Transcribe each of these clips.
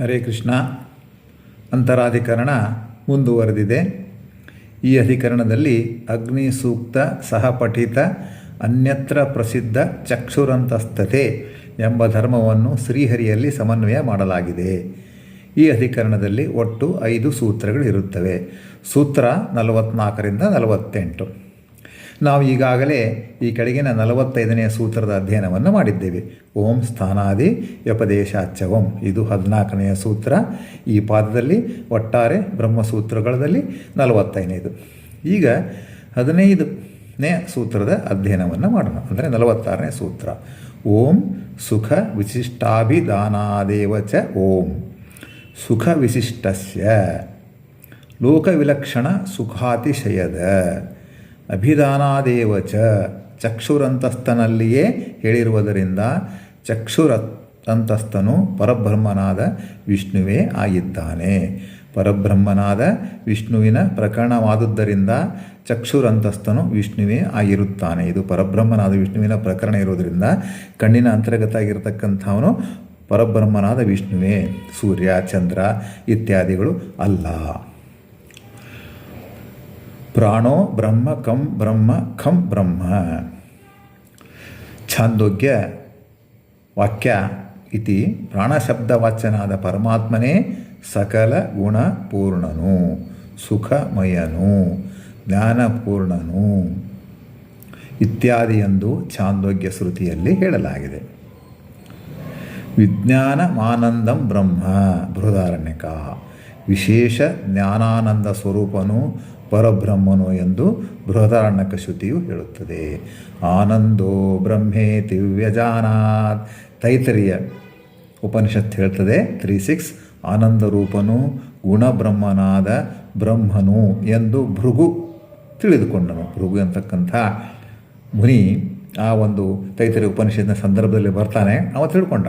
ಹರೇ ಕೃಷ್ಣ. ಅಂತರಾಧಿಕರಣ ಮುಂದುವರೆದಿದೆ. ಈ ಅಧಿಕರಣದಲ್ಲಿ ಅಗ್ನಿ ಸೂಕ್ತ, ಸಹಪಠಿತ, ಅನ್ಯತ್ರ ಪ್ರಸಿದ್ಧ ಚಕ್ಷುರಂತಸ್ಥತೆ ಎಂಬ ಧರ್ಮವನ್ನು ಶ್ರೀಹರಿಯಲ್ಲಿ ಸಮನ್ವಯ ಮಾಡಲಾಗಿದೆ. ಈ ಅಧಿಕರಣದಲ್ಲಿ ಒಟ್ಟು ಐದು ಸೂತ್ರಗಳಿರುತ್ತವೆ ಸೂತ್ರ ನಲವತ್ನಾಲ್ಕರಿಂದ ನಲವತ್ತೆಂಟು. ನಾವು ಈಗಾಗಲೇ ಈ ಕಡೆಗಿನ ನಲವತ್ತೈದನೆಯ ಸೂತ್ರದ ಅಧ್ಯಯನವನ್ನು ಮಾಡಿದ್ದೇವೆ. ಓಂ ಸ್ಥಾನಾದಿ ವ್ಯಪದೇಶಾಚ್ಯವಂ ಇದು ಹದಿನಾಲ್ಕನೆಯ ಸೂತ್ರ. ಈ ಪಾದದಲ್ಲಿ ಒಟ್ಟಾರೆ ಬ್ರಹ್ಮಸೂತ್ರಗಳಲ್ಲಿ ನಲವತ್ತೈದನೇದು. ಈಗ ಹದಿನೈದನೇ ಸೂತ್ರದ ಅಧ್ಯಯನವನ್ನು ಮಾಡೋಣ. ಅಂದರೆ ನಲವತ್ತಾರನೇ ಸೂತ್ರ. ಓಂ ಸುಖ ವಿಶಿಷ್ಟಾಭಿದಾನಾದೇವ ಚ ಓಂ. ಸುಖ ವಿಶಿಷ್ಟಸ್ಯ. ಲೋಕವಿಲಕ್ಷಣ ಸುಖಾತಿಶಯದ. ಅಭಿಧಾನಾದೇವ ಚ ಚಕ್ಷುರಂತಸ್ಥನಲ್ಲಿಯೇ ಹೇಳಿರುವುದರಿಂದ ಚಕ್ಷುರ ಅಂತಸ್ಥನು ಪರಬ್ರಹ್ಮನಾದ ವಿಷ್ಣುವೇ ಆಗಿದ್ದಾನೆ. ಪರಬ್ರಹ್ಮನಾದ ವಿಷ್ಣುವಿನ ಪ್ರಕರಣವಾದುದರಿಂದ ಚಕ್ಷುರಂತಸ್ಥನು ವಿಷ್ಣುವೇ ಆಗಿರುತ್ತಾನೆ. ಇದು ಪರಬ್ರಹ್ಮನಾದ ವಿಷ್ಣುವಿನ ಪ್ರಕರಣ ಇರೋದರಿಂದ ಕಣ್ಣಿನ ಅಂತರ್ಗತ ಆಗಿರತಕ್ಕಂಥವನು ಪರಬ್ರಹ್ಮನಾದ ವಿಷ್ಣುವೇ. ಸೂರ್ಯ, ಚಂದ್ರ ಇತ್ಯಾದಿಗಳು ಅಲ್ಲ. ಪ್ರಾಣೋ ಬ್ರಹ್ಮ ಕಂ ಬ್ರಹ್ಮ ಖಂ ಬ್ರಹ್ಮ. ಛಾಂದೋಗ್ಯ ವಾಕ್ಯ ಇತಿ ಪ್ರಾಣಶಬ್ದವಾಚ್ಯನಾದ ಪರಮಾತ್ಮನೇ ಸಕಲ ಗುಣಪೂರ್ಣನು ಸುಖಮಯನು, ಜ್ಞಾನಪೂರ್ಣನು ಇತ್ಯಾದಿ ಎಂದು ಛಾಂದೋಗ್ಯ ಶ್ರುತಿಯಲ್ಲಿ ಹೇಳಲಾಗಿದೆ. ವಿಜ್ಞಾನಮಾನಂದಂ ಬ್ರಹ್ಮ ಬೃಹದಾರಣ್ಯಕ. ವಿಶೇಷ ಜ್ಞಾನಾನಂದ ಸ್ವರೂಪನು ಪರಬ್ರಹ್ಮನು ಎಂದು ಬೃಹದಾರಣ್ಯಕ ಶ್ರುತಿಯು ಹೇಳುತ್ತದೆ. ಆನಂದೋ ಬ್ರಹ್ಮೇ ವ್ಯಜಾನಾತ್. ತೈತರಿಯ ಉಪನಿಷತ್ ಹೇಳ್ತದೆ ತ್ರೀ ಸಿಕ್ಸ್ ಆನಂದ ರೂಪನು ಗುಣಬ್ರಹ್ಮನಾದ ಬ್ರಹ್ಮನು ಎಂದು ಭೃಗು ತಿಳಿದುಕೊಂಡನು. ಭೃಗು ಅಂತಕ್ಕಂಥ ಮುನಿ ಆ ಒಂದು ತೈತರಿ ಉಪನಿಷತ್ನ ಸಂದರ್ಭದಲ್ಲಿ ಬರ್ತಾನೆ, ಅವ ತಿಳ್ಕೊಂಡ.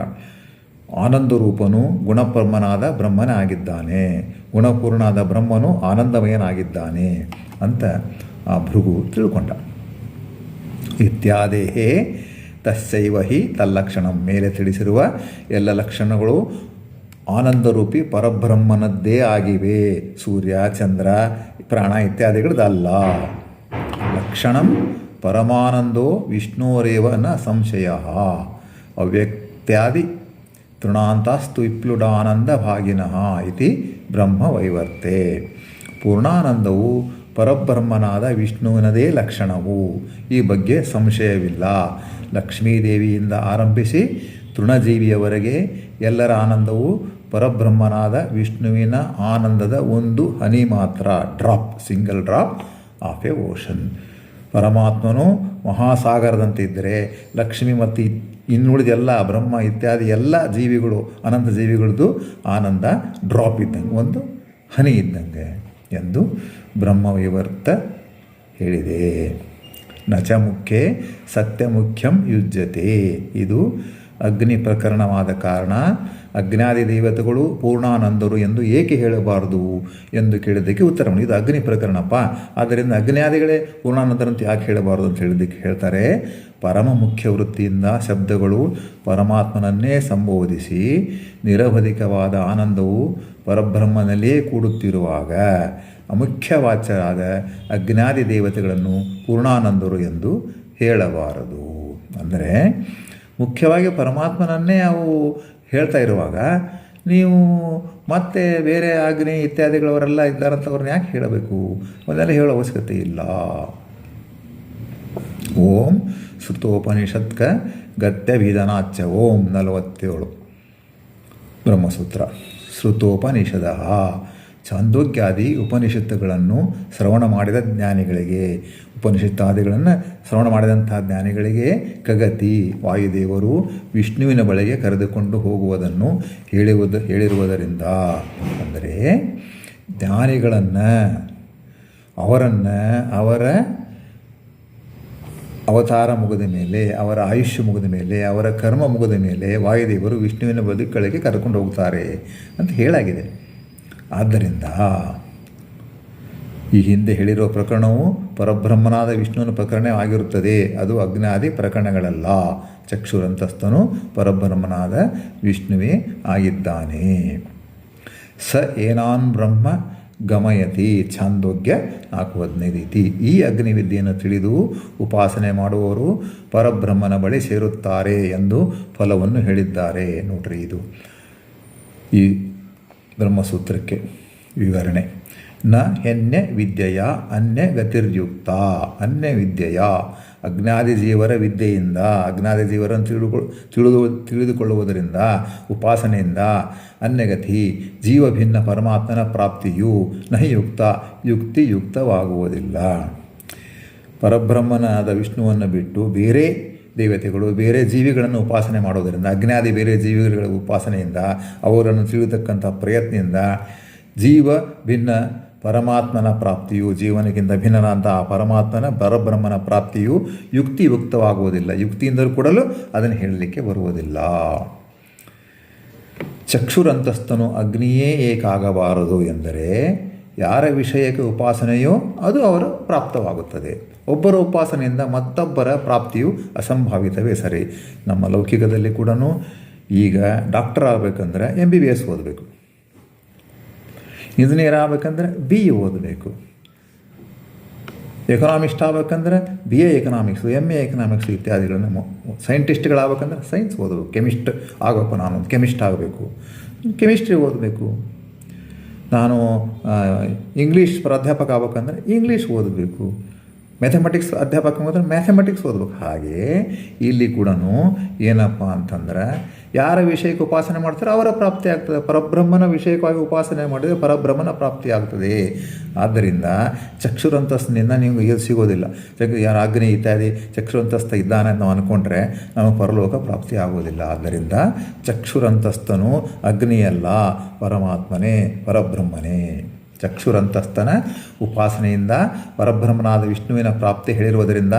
ಆನಂದ ರೂಪನು ಗುಣಬ್ರಹ್ಮನಾದ ಬ್ರಹ್ಮನೇ ಆಗಿದ್ದಾನೆ. ಗುಣಪೂರ್ಣನಾದ ಬ್ರಹ್ಮನು ಆನಂದಮಯನಾಗಿದ್ದಾನೆ ಅಂತ ಆ ಭೃಗು ತಿಳ್ಕೊಂಡ. ಇತ್ಯಾದೇಹೇ ತಸ್ಸೈವ ಹಿ ತಲ್ಲಕ್ಷಣಂ ಮೇಲೆ ತಿಳಿಸಿರುವ ಎಲ್ಲ ಲಕ್ಷಣಗಳು ಆನಂದರೂಪಿ ಪರಬ್ರಹ್ಮನದ್ದೇ ಆಗಿವೆ. ಸೂರ್ಯ, ಚಂದ್ರ, ಪ್ರಾಣ ಇತ್ಯಾದಿಗಳದಲ್ಲ. ಲಕ್ಷಣಂ ಪರಮಾನಂದೋ ವಿಷ್ಣುವರೇವ ನ ಸಂಶಯ. ಅವ್ಯಕ್ತ್ಯಾದಿ ತೃಣಾಂತಾಸ್ತು ವಿಪ್ಲುಡಾನಂದ ಭಾಗಿನಃ ಇತಿ ಬ್ರಹ್ಮವೈವರ್ತೆ ಪೂರ್ಣಾನಂದವು ಪರಬ್ರಹ್ಮನಾದ ವಿಷ್ಣುವಿನದೇ ಲಕ್ಷಣವು. ಈ ಬಗ್ಗೆ ಸಂಶಯವಿಲ್ಲ. ಲಕ್ಷ್ಮೀದೇವಿಯಿಂದ ಆರಂಭಿಸಿ ತೃಣಜೀವಿಯವರೆಗೆ ಎಲ್ಲರ ಆನಂದವು ಪರಬ್ರಹ್ಮನಾದ ವಿಷ್ಣುವಿನ ಆನಂದದ ಒಂದು ಹನಿ ಮಾತ್ರ. Drop, single drop of a ocean. ಪರಮಾತ್ಮನು ಮಹಾಸಾಗರದಂತಿದ್ದರೆ ಲಕ್ಷ್ಮಿ ಮತ್ತು ಇನ್ನುಳಿದ ಎಲ್ಲ ಬ್ರಹ್ಮ ಇತ್ಯಾದಿ ಎಲ್ಲ ಜೀವಿಗಳು, ಅನಂತ ಜೀವಿಗಳದ್ದು ಆನಂದ ಡ್ರಾಪ್ ಇದ್ದಂಗೆ, ಒಂದು ಹನಿ ಇದ್ದಂಗೆ ಎಂದು ಬ್ರಹ್ಮವಿವರ್ತ ಹೇಳಿದೆ. ನಚ ಮುಖ್ಯೆ ಸತ್ಯ ಮುಖ್ಯಂ ಯುಜ್ಯತೆ. ಇದು ಅಗ್ನಿ ಪ್ರಕರಣವಾದ ಕಾರಣ ಅಜ್ಞಾದಿ ದೇವತೆಗಳು ಪೂರ್ಣಾನಂದರು ಎಂದು ಏಕೆ ಹೇಳಬಾರದು ಎಂದು ಕೇಳಿದ್ದಕ್ಕೆ ಉತ್ತರ ಇದು ಅಗ್ನಿ ಪ್ರಕರಣಪ್ಪ. ಆದ್ದರಿಂದ ಅಗ್ನಾದಿಗಳೇ ಪೂರ್ಣಾನಂದರಂತೆ ಯಾಕೆ ಹೇಳಬಾರದು ಅಂತ ಹೇಳಿದ್ದಕ್ಕೆ ಹೇಳ್ತಾರೆ. ಪರಮ ಮುಖ್ಯ ವೃತ್ತಿಯಿಂದ ಶಬ್ದಗಳು ಪರಮಾತ್ಮನನ್ನೇ ಸಂಬೋಧಿಸಿ ನಿರವಧಿಕವಾದ ಆನಂದವು ಪರಬ್ರಹ್ಮನಲ್ಲಿಯೇ ಕೂಡುತ್ತಿರುವಾಗ ಅಮುಖ್ಯವಾಚ್ಯರಾದ ಅಗ್ನಾದಿ ದೇವತೆಗಳನ್ನು ಪೂರ್ಣಾನಂದರು ಎಂದು ಹೇಳಬಾರದು. ಅಂದರೆ ಮುಖ್ಯವಾಗಿ ಪರಮಾತ್ಮನನ್ನೇ ಅವು ಹೇಳ್ತಾ ಇರುವಾಗ, ನೀವು ಮತ್ತೆ ಬೇರೆ ಆಗ್ನಿ ಇತ್ಯಾದಿಗಳವರೆಲ್ಲ ಇದ್ದಾರಂಥವ್ರನ್ನ ಯಾಕೆ ಹೇಳಬೇಕು? ಅದೆಲ್ಲ ಹೇಳೋ ಅವಶ್ಯಕತೆ ಇಲ್ಲ. ಓಂ ಶ್ರುತೋಪನಿಷತ್ಕ ವಿಧನಾಚ ಓಂ ನಲವತ್ತೇಳು ಬ್ರಹ್ಮಸೂತ್ರ. ಶ್ರುತೋಪನಿಷದ ಚಾಂದೋಗ್ಯಾದಿ ಉಪನಿಷತ್ತುಗಳನ್ನು ಶ್ರವಣ ಮಾಡಿದ ಜ್ಞಾನಿಗಳಿಗೆ. ಉಪನಿಷತ್ತಾದಿಗಳನ್ನು ಶ್ರವಣ ಮಾಡಿದಂಥ ಜ್ಞಾನಿಗಳಿಗೆ ಕಗತಿ, ವಾಯುದೇವರು, ವಿಷ್ಣುವಿನ ಬಳಿಗೆ ಕರೆದುಕೊಂಡು ಹೋಗುವುದನ್ನು ಹೇಳುವುದು, ಹೇಳಿರುವುದರಿಂದ ಅಂದರೆ ಜ್ಞಾನಿಗಳನ್ನು, ಅವರನ್ನು, ಅವರ ಅವತಾರ ಮುಗಿದ ಮೇಲೆ, ಅವರ ಆಯುಷ್ಯ ಮುಗಿದ ಮೇಲೆ, ಅವರ ಕರ್ಮ ಮುಗಿದ ಮೇಲೆ ವಾಯುದೇವರು ವಿಷ್ಣುವಿನ ಬದುಕಳಿಗೆ ಕರ್ಕೊಂಡು ಹೋಗ್ತಾರೆ ಅಂತ ಹೇಳಾಗಿದೆ. ಆದ್ದರಿಂದ ಈ ಹಿಂದೆ ಹೇಳಿರುವ ಪ್ರಕರಣವು ಪರಬ್ರಹ್ಮನಾದ ವಿಷ್ಣುವಿನ ಪ್ರಕರಣ ಆಗಿರುತ್ತದೆ. ಅದು ಅಗ್ನಾದಿ ಪ್ರಕರಣಗಳಲ್ಲ. ಚಕ್ಷುರಂತಸ್ಥನು ಪರಬ್ರಹ್ಮನಾದ ವಿಷ್ಣುವೇ ಆಗಿದ್ದಾನೆ. ಸ ಏನಾನ್ ಬ್ರಹ್ಮ ಗಮಯತಿ ಛಾಂದೋಗ್ಯ ನಾಲ್ಕು ಹದಿನೈದು ರೀತಿ ಈ ಅಗ್ನಿವಿದ್ಯೆಯನ್ನು ತಿಳಿದು ಉಪಾಸನೆ ಮಾಡುವವರು ಪರಬ್ರಹ್ಮನ ಬಳಿ ಸೇರುತ್ತಾರೆ ಎಂದು ಫಲವನ್ನು ಹೇಳಿದ್ದಾರೆ. ನೋಡ್ರಿ ಇದು ಈ ಬ್ರಹ್ಮಸೂತ್ರಕ್ಕೆ ವಿವರಣೆ. ನ ಹೆನ್ನೆ ವಿದ್ಯೆಯ ಅನ್ಯ ಗತಿರ್ಯುಕ್ತ ಅನ್ಯ ವಿದ್ಯೆಯ. ಅಜ್ಞಾದಿ ಜೀವರ ವಿದ್ಯೆಯಿಂದ ಅಜ್ಞಾದಿ ಜೀವರನ್ನು ತಿಳಿದುಕೊ ತಿಳಿದು, ತಿಳಿದುಕೊಳ್ಳುವುದರಿಂದ, ಉಪಾಸನೆಯಿಂದ ಅನ್ಯಗತಿ ಜೀವ ಭಿನ್ನ ಪರಮಾತ್ಮನ ಪ್ರಾಪ್ತಿಯು ನಹಿಯುಕ್ತ, ಯುಕ್ತಿಯುಕ್ತವಾಗುವುದಿಲ್ಲ. ಪರಬ್ರಹ್ಮನಾದ ವಿಷ್ಣುವನ್ನು ಬಿಟ್ಟು ಬೇರೆ ದೇವತೆಗಳು ಬೇರೆ ಜೀವಿಗಳನ್ನು ಉಪಾಸನೆ ಮಾಡೋದರಿಂದ ಅಜ್ಞಾದಿ ಬೇರೆ ಜೀವಿಗಳ ಉಪಾಸನೆಯಿಂದ, ಅವರನ್ನು ತಿಳಿಯತಕ್ಕಂಥ ಪ್ರಯತ್ನದಿಂದ ಜೀವ ಭಿನ್ನ ಪರಮಾತ್ಮನ ಪ್ರಾಪ್ತಿಯು, ಜೀವನಕ್ಕಿಂತ ಭಿನ್ನನಾದಂಥ ಆ ಪರಮಾತ್ಮನ ಪರಬ್ರಹ್ಮನ ಪ್ರಾಪ್ತಿಯು ಯುಕ್ತಿಯುಕ್ತವಾಗುವುದಿಲ್ಲ. ಯುಕ್ತಿಯಿಂದಲೂ ಕೂಡಲು ಅದನ್ನು ಹೇಳಲಿಕ್ಕೆ ಬರುವುದಿಲ್ಲ. ಚಕ್ಷುರಂತಸ್ತನು ಅಗ್ನಿಯೇ ಏಕಾಗಬಾರದು ಎಂದರೆ ಯಾರ ವಿಷಯಕ್ಕೆ ಉಪಾಸನೆಯೋ ಅದು ಅವರ ಪ್ರಾಪ್ತವಾಗುತ್ತದೆ. ಒಬ್ಬರ ಉಪಾಸನೆಯಿಂದ ಮತ್ತೊಬ್ಬರ ಪ್ರಾಪ್ತಿಯು ಅಸಂಭಾವಿತವೇ ಸರಿ. ನಮ್ಮ ಲೌಕಿಕದಲ್ಲಿ ಕೂಡ ಈಗ ಡಾಕ್ಟರ್ ಆಗಬೇಕಂದ್ರೆ ಎಂ ಬಿ ಬಿ ಎಸ್ ಓದಬೇಕು. ಇಂಜಿನಿಯರ್ ಆಗಬೇಕಂದ್ರೆ ಬಿ ಇ ಓದಬೇಕು. ಎಕನಾಮಿಸ್ಟ್ ಆಗಬೇಕಂದ್ರೆ B A economics M A economics ಇತ್ಯಾದಿಗಳನ್ನು ಸೈಂಟಿಸ್ಟ್ಗಳಾಗಬೇಕಂದ್ರೆ ಸೈನ್ಸ್ ಓದಬೇಕು. ಕೆಮಿಸ್ಟ್ ಆಗಬೇಕು ನಾನು ಕೆಮಿಸ್ಟ್ ಆಗಬೇಕು. ಕೆಮಿಸ್ಟ್ರಿ ಓದಬೇಕು. ನಾನು ಇಂಗ್ಲೀಷ್ ಪ್ರಾಧ್ಯಾಪಕ ಆಗ್ಬೇಕಂದ್ರೆ ಇಂಗ್ಲೀಷ್ ಓದಬೇಕು. ಮ್ಯಾಥಮೆಟಿಕ್ಸ್ ಅಧ್ಯಾಪಕ ಅಂದರೆ ಮ್ಯಾಥಮೆಟಿಕ್ಸ್ ಓದ್ಬೇಕು. ಹಾಗೆ ಇಲ್ಲಿ ಕೂಡ ಏನಪ್ಪ ಅಂತಂದ್ರೆ, ಯಾರ ವಿಷಯಕ್ಕೆ ಉಪಾಸನೆ ಮಾಡ್ತಾರೋ ಅವರ ಪ್ರಾಪ್ತಿ ಆಗ್ತದೆ. ಪರಬ್ರಹ್ಮನ ವಿಷಯಕ್ಕಾಗಿ ಉಪಾಸನೆ ಮಾಡಿದರೆ ಪರಬ್ರಹ್ಮನ ಪ್ರಾಪ್ತಿ ಆಗ್ತದೆ. ಆದ್ದರಿಂದ ಚಕ್ಷುರಂತಸ್ನಿಂದ ನೀವು ಇದು ಸಿಗೋದಿಲ್ಲ. ಯಾರು ಅಗ್ನಿ ಇತ್ಯಾದಿ ಚಕ್ಷುರಂತಸ್ಥ ಇದ್ದಾನೆ ಅಂತ ನಾವು ಅಂದ್ಕೊಂಡ್ರೆ ನಮಗೆ ಪರಲೋಕ ಪ್ರಾಪ್ತಿ ಆಗೋದಿಲ್ಲ. ಆದ್ದರಿಂದ ಚಕ್ಷುರಂತಸ್ಥನು ಅಗ್ನಿಯಲ್ಲ, ಪರಮಾತ್ಮನೇ, ಪರಬ್ರಹ್ಮನೇ. ಚಕ್ಷುರಂತಸ್ಥನ ಉಪಾಸನೆಯಿಂದ ಪರಬ್ರಹ್ಮನಾದ ವಿಷ್ಣುವಿನ ಪ್ರಾಪ್ತಿ ಹೇಳಿರುವುದರಿಂದ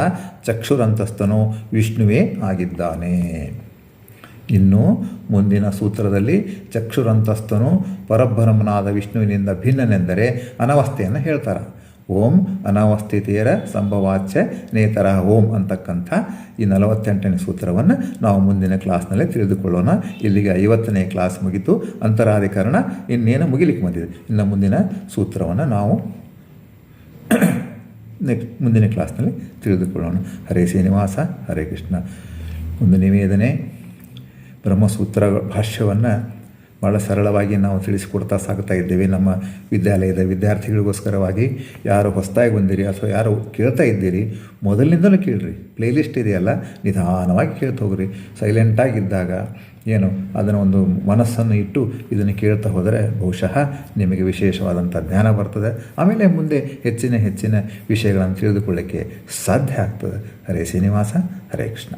ಚಕ್ಷುರಂತಸ್ತನು ವಿಷ್ಣುವೇ ಆಗಿದ್ದಾನೆ. ಇನ್ನು ಮುಂದಿನ ಸೂತ್ರದಲ್ಲಿ ಚಕ್ಷುರಂತಸ್ತನು ಪರಬ್ರಹ್ಮನಾದ ವಿಷ್ಣುವಿನಿಂದ ಭಿನ್ನನೆಂದರೆ ಅನವಸ್ಥೆಯನ್ನು ಹೇಳ್ತಾರೆ. ಓಂ ಅನಾವಸ್ಥಿತಿಯರ ಸಂಭವಾಚ್ಯ ನೇತರ ಓಂ ಅಂತಕ್ಕಂಥ ಈ ನಲವತ್ತೆಂಟನೇ ಸೂತ್ರವನ್ನು ನಾವು ಮುಂದಿನ ಕ್ಲಾಸ್ನಲ್ಲಿ ತಿಳಿದುಕೊಳ್ಳೋಣ. ಇಲ್ಲಿಗೆ ಐವತ್ತನೇ ಕ್ಲಾಸ್ ಮುಗಿತು. ಅಂತರಾಧಿಕರಣ ಇನ್ನೇನು ಮುಗಿಲಿಕ್ಕೆ ಬಂದಿದೆ. ಇನ್ನು ಮುಂದಿನ ಸೂತ್ರವನ್ನು ನಾವು ನೆಕ್ಸ್ಟ್ ಮುಂದಿನ ಕ್ಲಾಸ್ನಲ್ಲಿ ತಿಳಿದುಕೊಳ್ಳೋಣ. ಹರೇ ಶ್ರೀನಿವಾಸ, ಹರೇ ಕೃಷ್ಣ. ಒಂದು ನಿವೇದನೆ. ಬ್ರಹ್ಮಸೂತ್ರ ಭಾಷ್ಯವನ್ನು ಭಾಳ ಸರಳವಾಗಿ ನಾವು ತಿಳಿಸಿಕೊಡ್ತಾ ಸಾಗ್ತಾ ಇದ್ದೇವೆ. ನಮ್ಮ ವಿದ್ಯಾಲಯದ ವಿದ್ಯಾರ್ಥಿಗಳಿಗೋಸ್ಕರವಾಗಿ ಯಾರು ಹೊಸದಾಗಿ ಬಂದಿರಿ ಅಥವಾ ಯಾರು ಕೇಳ್ತಾ ಇದ್ದೀರಿ, ಮೊದಲಿನಿಂದಲೂ ಕೇಳ್ರಿ. ಪ್ಲೇಲಿಸ್ಟ್ ಇದೆಯಲ್ಲ, ನಿಧಾನವಾಗಿ ಕೇಳ್ತಾ ಹೋಗ್ರಿ. ಸೈಲೆಂಟಾಗಿದ್ದಾಗ ಏನು, ಅದನ್ನು ಒಂದು ಮನಸ್ಸನ್ನು ಇಟ್ಟು ಇದನ್ನು ಕೇಳ್ತಾ ಹೋದರೆ ಬಹುಶಃ ನಿಮಗೆ ವಿಶೇಷವಾದಂಥ ಜ್ಞಾನ ಬರ್ತದೆ. ಆಮೇಲೆ ಮುಂದೆ ಹೆಚ್ಚಿನ ಹೆಚ್ಚಿನ ವಿಷಯಗಳನ್ನು ತಿಳಿದುಕೊಳ್ಳಿಕ್ಕೆ ಸಾಧ್ಯ ಆಗ್ತದೆ. ಹರೇ ಶ್ರೀನಿವಾಸ, ಹರೇ ಕೃಷ್ಣ.